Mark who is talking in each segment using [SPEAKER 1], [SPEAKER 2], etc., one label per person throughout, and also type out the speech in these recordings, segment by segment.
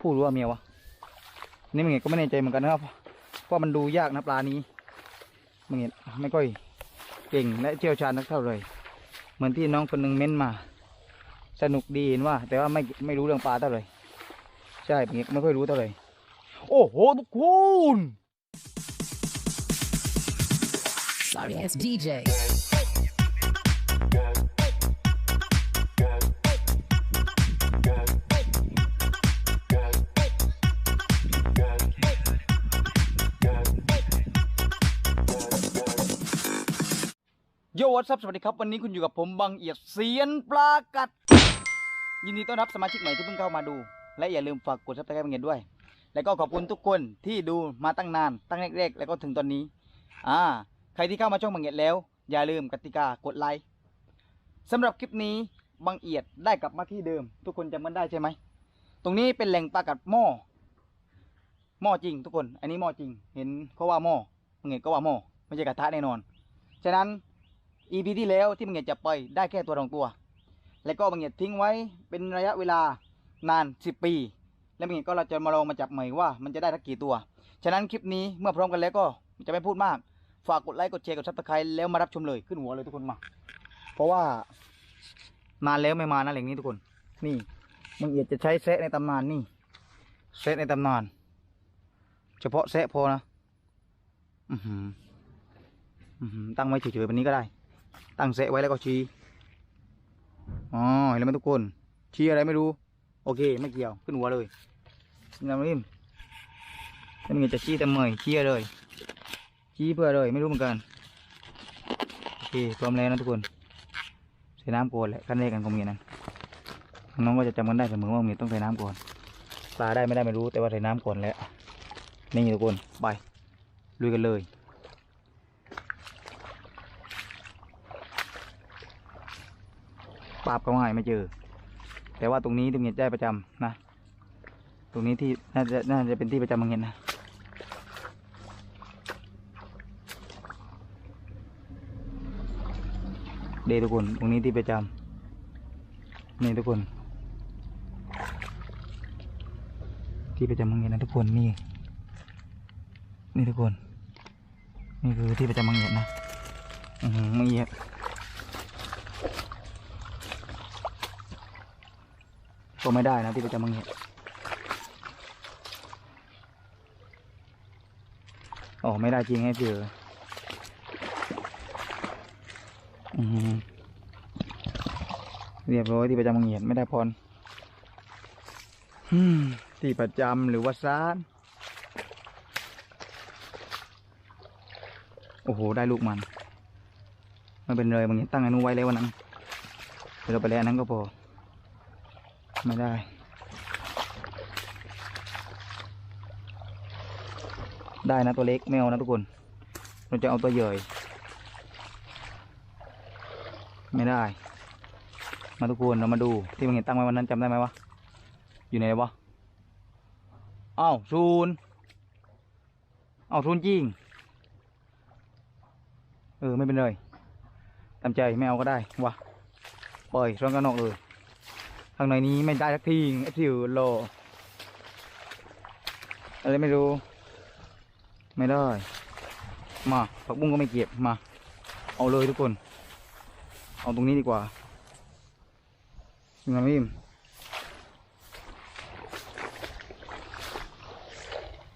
[SPEAKER 1] ผู้หรือว่าเมียวะนี่มึงเห็นก็ไม่แน่ใจเหมือนกันนะครับเพราะมันดูยากนะปลานี้มึงเห็นไม่ค่อยเก่งและเชี่ยวชาญนักเท่าไหร่เหมือนที่น้องคนหนึ่งเม้นมา สนุกดีเห็นว่า แต่ว่าไม่ไม่รู้เรื่องปลาเท่าไหร่ใช่มึงเห็นไม่ค่อยรู้เท่าไหร่โอ้โหทุกคน
[SPEAKER 2] Sorry ass DJ.
[SPEAKER 1] วัสสวัสดีครับ วันนี้คุณอยู่กับผมบังเอียดเซียนปลากัด ยินดีต้อนรับสมาชิกใหม่ที่เพิ่งเข้ามาดู และอย่าลืมฝากกดซับสไครต์บังเอียดด้วย แล้วก็ขอบคุณทุกคนที่ดูมาตั้งนานตั้งแรกๆ แล้วก็ถึงตอนนี้ อ่า ใครที่เข้ามาช่องบังเอียดแล้ว อย่าลืมกติกากดไลค์สำหรับคลิปนี้บังเอียดได้กลับมาที่เดิม ทุกคนจำมันได้ใช่ไหมตรงนี้เป็นแหล่งปลากัดหม้อหม้อจริง ทุกคน อันนี้หม้อจริง เห็นเขาว่าหม้อบังเอียดก็ว่าหม้อไม่ใช่กระทะแน่นอน ฉะนั้น EP ที่แล้วที่บังเงียดจับไปได้แค่ตัวรองตัว แล้วก็บังเงียดทิ้งไว้เป็นระยะเวลานาน 10 ปี แล้วบังเงียดก็เราจะมาลองมาจับใหม่ว่ามันจะได้ทักกี่ตัว ฉะนั้นคลิปนี้เมื่อพร้อมกันแล้วก็จะไม่พูดมาก ฝากกดไลค์กดแชร์กดซับสไครต์แล้วมารับชมเลยขึ้นหัวเลยทุกคนมา เพราะว่านานแล้วไม่มานะแหล่งนี้ทุกคน นี่บังเอียดจะใช้แซะในตำนานนี่แซะในตำนาน เฉพาะแซะพอนะอือหืออื้อหือตั้งไว้เฉยๆแบบนี้ก็ได้ ตั้งเซะไว้แล้วก็ชี้อ๋อเห็นแล้วไหมทุกคน ชี้อะไรไม่รู้ โอเค ไม่เกี่ยวขึ้นหัวเลยนี่นะมิมแล้วมันจะชี้แต่เมยชี้เลย ชี้เพื่อเลยไม่รู้เหมือนกันโอเคพร้อมแล้วนะทุกคนใส่น้ำก่อนแหละขั้นแรกกันคงมีนั้นน้องก็จะจำกันได้เสมอว่ามีต้องใส่น้ำก่อนปลาได้ไม่ได้ไม่รู้แต่ว่าใส่น้ำก่อนแล้วนี่ทุกคนไปลุยกันเลย ปราบเขาหายไม่เจอ แต่ว่าตรงนี้ตรงเห็นได้ประจำนะ ตรงนี้ที่น่าจะน่าจะเป็นที่ประจำบางเห็นนะเดทุกคนตรงนี้ที่ประจำนี่ทุกคน ที่ประจำบางเห็นนะทุกคนนี่นี่ทุกคน นี่คือที่ประจำบางเห็นนะอือหือไม่เอีย ก็ไม่ได้นะที่ประจำมังเห็ดอ๋อไม่ได้จริงให้เสือเรียบร้อยที่ประจำมังเห็ดไม่ได้พรที่ประจำหรือว่าซานโอ้โห ได้ลูกมัน ไม่เป็นเลยบางเห็ดตั้งอนุไว้แล้ววันนั้นเดี๋ยวเราไปแล้วนั้นก็พอ ไม่ได้ ได้นะตัวเล็กไม่เอานะทุกคน เราจะเอาตัวใหญ่ไม่ได้ มาทุกคนเรามาดูที่มันเห็นตั้งไว้วันนั้นจำได้ไหมวะ อยู่ไหนวะอ้าวศูนย์อ้าวศูนจริง เออ ไม่เป็นไรตามใจ ไม่เอาก็ได้ วะ ปล่อยร่องกันออกเลย ข้างในนี้ไม่ได้สักทีเอฟซีโลอะไรไม่รู้ ไม่ได้ มาผักบุ้งก็ไม่เก็บมา เอาเลยทุกคน เอาตรงนี้ดีกว่ายังไงพี่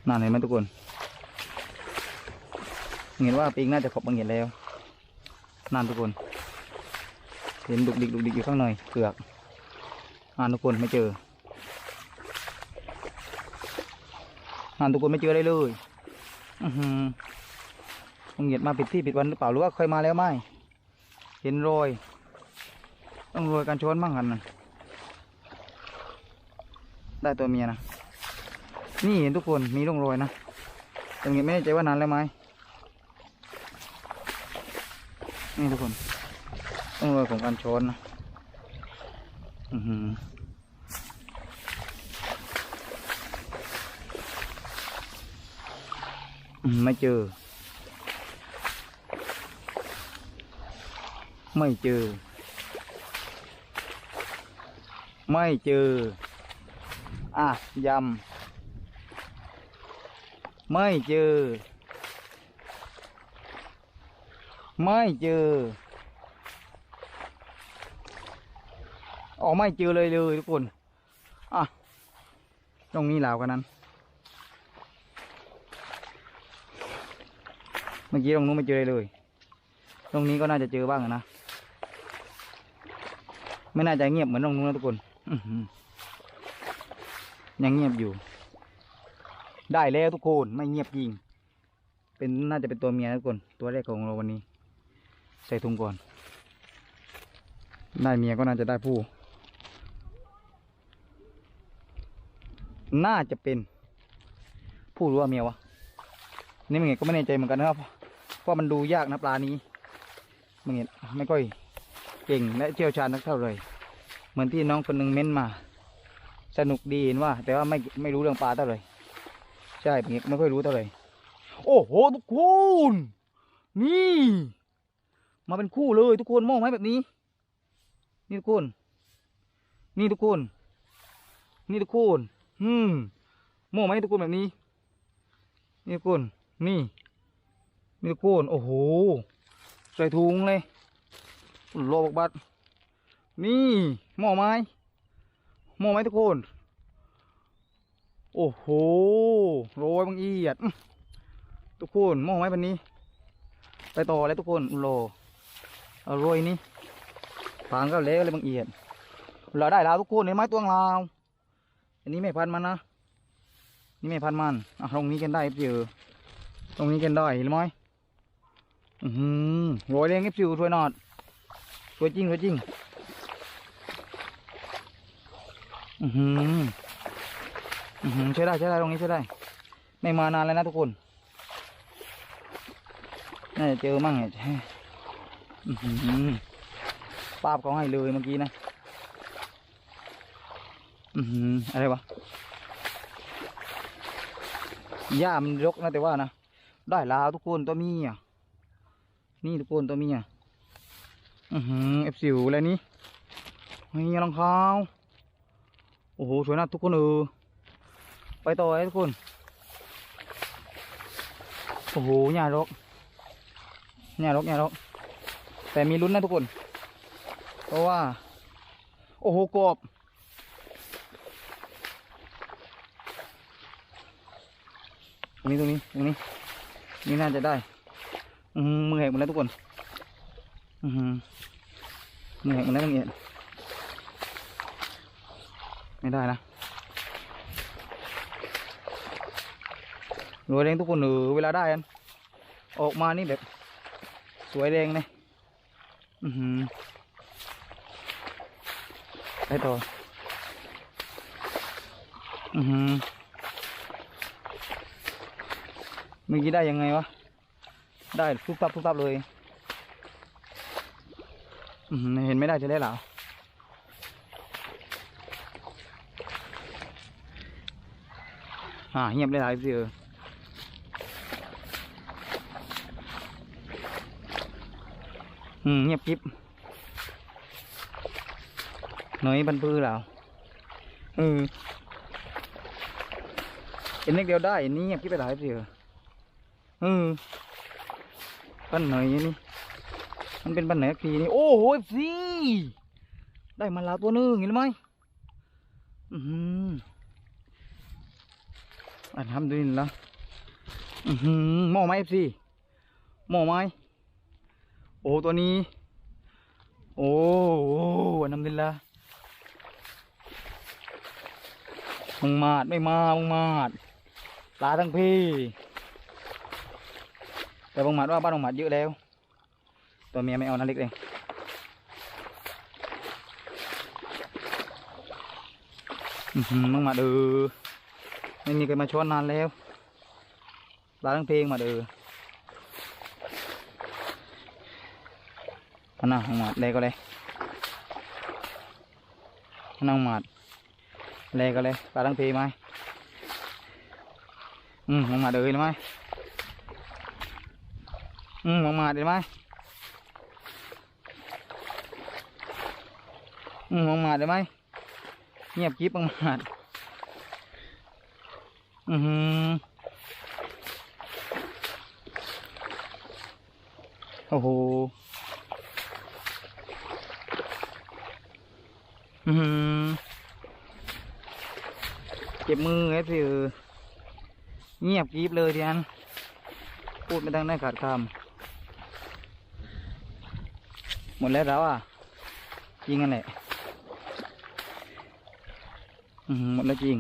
[SPEAKER 1] นั่นเห็นไหมทุกคนเห็นว่าปิงน่าจะขอบบางเห็นแล้วนั่นทุกคน เห็นดุกดิกดุกดิกอยู่ข้างในเกือก หานทุกคนไม่เจอหานทุกคนไม่เจออะไรเลยอือหือต้องเหยียดมาผิดที่ผิดวันหรือเปล่าหรือว่าเคยมาแล้วไหมเห็นรอยต้องรอยการชนบ้างกันนะได้ตัวเมียนะนี่เห็นทุกคนมีร่องรอยนะแต่เหยียดไม่แน่ใจว่านานแล้วไหมนี่ทุกคนร่องรอยของการชนนะ ไม่เจอ ไม่เจอ ไม่เจอ อะยำ ไม่เจอ ไม่เจอ อ๋อไม่เจอเลยเลยทุกคน อะ ตรงนี้เหลากันนั้น เมื่อกี้ตรงนู้นไม่เจอเลย ตรงนี้ก็น่าจะเจอบ้างนะ ไม่น่าจะเงียบเหมือนตรงนู้นนะทุกคนยังเงียบอยู่ ได้แล้วทุกคนไม่เงียบจริง เป็นน่าจะเป็นตัวเมียทุกคน ตัวแรกของเราวันนี้ ใส่ถุงก่อน ได้เมียก็น่าจะได้ผู้ น่าจะเป็นผู้รือว่าเมียวะนี่มึงเห็นก็ไม่แน่ใจเหมือนกันนะครับ เพราะมันดูยากนะปลานี้มึงเห็นไม่ค่อยเก่งและเชี่ยวชาญนักเท่าไหร่เหมือนที่น้องคนหนึงเม้นมา สนุกดีเห็นว่า แต่ว่าไม่ไม่รู้เรื่องปลาเท่าไหร่ใช่มึงเห็นไม่ค่อยรู้เท่าไหร่โอ้โหทุกคนนี่ มาเป็นคู่เลยทุกคนมองไหมแบบนี้ นี่ทุกคน นี่ทุกคน นี่ทุกคน อืมมองไหมทุกคนแบบนี้ นี่ทุกคนนี่นี่ทุกคนโอ้โห ใส่ถุงเลยโลบกบัดนี่หม้อไม้หม้อไม้ทุกคน โอ้โหโรยบางเอียดอื้อทุกคนหม้อไม้แบบนี้ ไปต่อเลยทุกคนโลโรยนี่ฟางก็เละเลยบางเอียดเราได้แล้วทุกคนเห็นไหมตัวลาว อันนี้ไม่พันมันนะ นี่ไม่พันมันอะตรงนี้กันได้เจอตรงนี้กันได้เห็นไหมอือหือโรยเรงเอฟซิวถวยนอดถวยจริงถวยจริง อือหืออือหือใช้ได้ใช้ได้ตรงนี้ใช้ได้ ไม่มานานแล้วนะทุกคน น่าจะเจอมั่งเนี่ยอือหือปาบเขาให้เลยเมื่อกี้นะ อือหือะไรวะหญ้ามันรกนะแต่ว่านะได้ลาวทุกคนตัวเมีอะนี่ทุกคนตัวมีอะอือหือเอฟซิวอะไรนี้นี่รองเท้าโอ้โหสวยนะทุกคนเออไปต่อเลยทุกคนโอ้โหหญ้ารกหญ้ารกหญ้ารกแต่มีลุ้นนะทุกคน เพราะว่า โอ้โหกบ รงนี้ตรงนี้ตรงนี้ นี่น่าจะได้ อือหือมือแหกหมดแล้วทุกคน อือหือมือแหกหมดแล้วตรงนี้ไม่ได้นะรวยแรงทุกคนเออเวลาได้กันออกมานี่แบบ สวยแรงเลยอือหือไปต่ออือหือ เมื่อกี้ได้ยังไงวะ ได้ฟุบฟับฟุบฟับเลยเห็นไม่ได้จะได้หรออ่าเงียบได้หลายสิเอออืมเงียบกิ๊บหน่อยบันปื้อแล้วเออเห็นเล็กเดียวได้นนี้เงียบกิ๊บไปหลายสิเออ เอืมปันหน่อยนี่มันเป็นปันไหนทีนี่โอ้โหสิได้มาแล้วตัวหนึงเห็นไหมอือหืออันทำด้วยละอือหือหม้อไม้สิหม้อไม้โอ้ตัวนี้ โอ้โหอันทำด้วยละมึงมาดไม่มามึงมาดลาทั้งพี่ แต่บางหมัดว่าบ้านบางหมัดเยอะแล้ว ตัวเมียไม่เอานะเล็กเองบางหมัดเออไม่มีใครมาช้อนนานแล้วลาทั้งเพลงมาเอออันน่ะบางหมัดเลยก็เลยอันน่งหมัดเลยก็เลยปลาทั้งเพลงไหมอืมบางหมัดเออเห็นไหม อืมมองมาดเห็นไหมอืมมองมาดเห็นไหมเงียบกิ๊บมองมาดอือหือโอ้โหอือหือเจ็บมือไอ้พี่เออเงียบกริบเลยทีนั้นพูดไม่ตั้งได้ขาดคำ หมดแล้วแล้วอะจริงกันแหละหมดแล้วจริง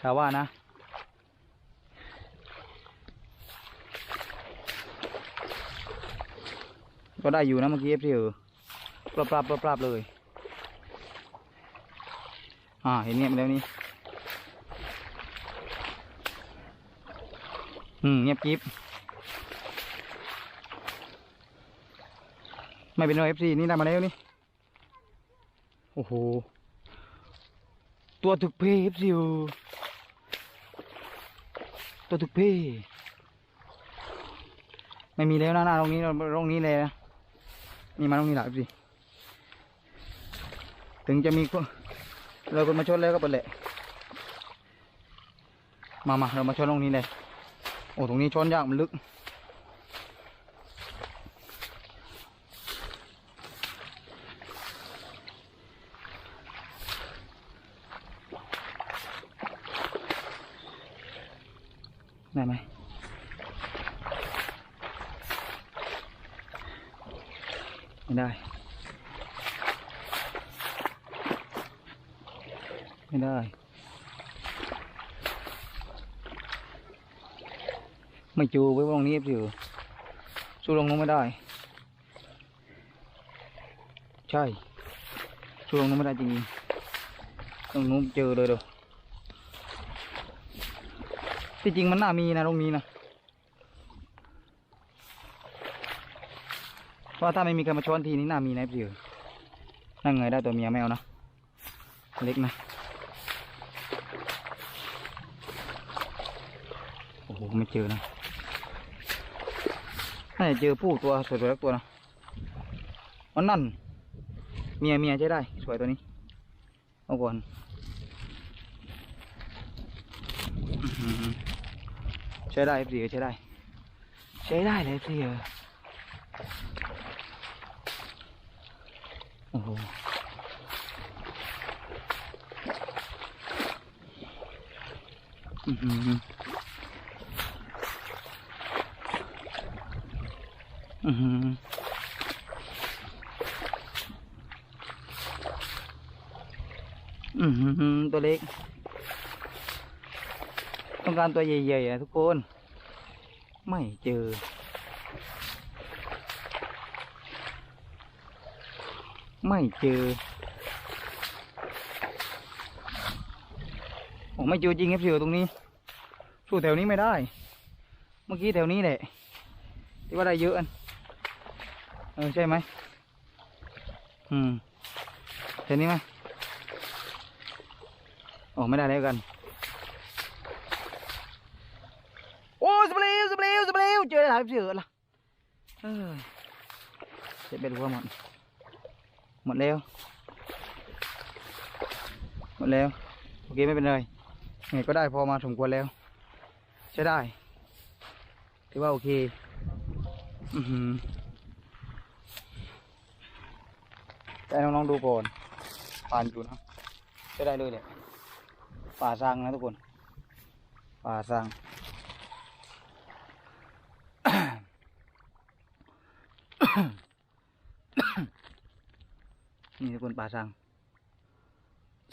[SPEAKER 1] ชาวว่านะ ก็ได้อยู่นะเมื่อกี้เอฟซีเออปรับปรับปรับเลย อ่า เห็นเงียบแล้วนี่ อืม เงียบกิ๊บ ไม่เป็นไรเอฟซีนี่ได้มาแล้วนี่โอ้โหตัวถึกเพเอฟซีตัวทุกพีไม่มีแล้วนะหน้าตรงนี้ตรงนี้เลยนะนี่มาตรงนี้แหละสิถึงจะมีคนเราคนมาชนแล้วก็เป็นแหละมามาเรามาชนตรงนี้เลยโอ้ตรงนี้ชนยากมันลึก ได้ไหมไม่ได้ ไม่ได้ ไม่จูไว้ตรงนี้สิสู้ลงนู้นไม่ได้ ใช่สู้ลงนู้นไม่ได้จริงๆตรงนู้นเจอเลยเด้อ ที่จริงมันน่ามีนะตรงนี้นะเพราะว่าถ้าไม่มีใครมาช้อนทีนี้น่ามีนะพี่นั่งไงยได้ตัวเมียไม่เอานะเล็กนะโอ้โหไม่เจอนะน่าจะเจอผู้ตัวสวยๆสักตัวนะมันนั่นเมียเมียใช้ได้ สวยตัวนี้เอาก่อนอื้อหือ ใช้ได้พี่ใช้ได้ ใช้ได้เลยพี่เออโอ้โหอือหืออือหืออือหือตัวเล็ก ต้องการตัวใหญ่ๆอะทุกคน ไม่เจอ ไม่เจอโอ้ไม่เจอจริงครับเสือตรงนี้ สู้แถวนี้ไม่ได้ เมื่อกี้แถวนี้แหละที่ว่าได้เยอะอันเออใช่ไหมอืมแถวนี้ไหมโอ้ไม่ได้แล้วกัน โอ้สเปลวสเปลวสเปลวเจอ ได้หลายเสือละเออเจ็บเบ็ดหัวหมดหมดแล้ว หมดแล้ว โอเคไม่เป็นไรไงก็ได้พอมาสมควรแล้วใช้ได้ถือว่าโอเค อือหือแต่น้องๆดูก่อนผ่านอยู่นะใช้ได้เลยเนี่ยป่าสร้างนะทุกคนป่าสร้าง นี่ทุกคนป่าสัง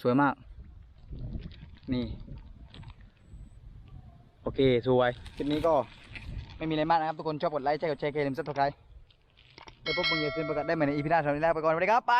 [SPEAKER 1] สวยมาก นี่ โอเค สวยคลิปนี้ก็ไม่มีอะไรมากนะครับ ทุกคนชอบกดไลค์ใช่กดแชร์เกมซับสไครต์แล้วพบมึงอย่าลืมประกาศได้ใหม่ในอีพีหน้าสำหรับวันนี้ลาไปก่อนสวัสดีครับไป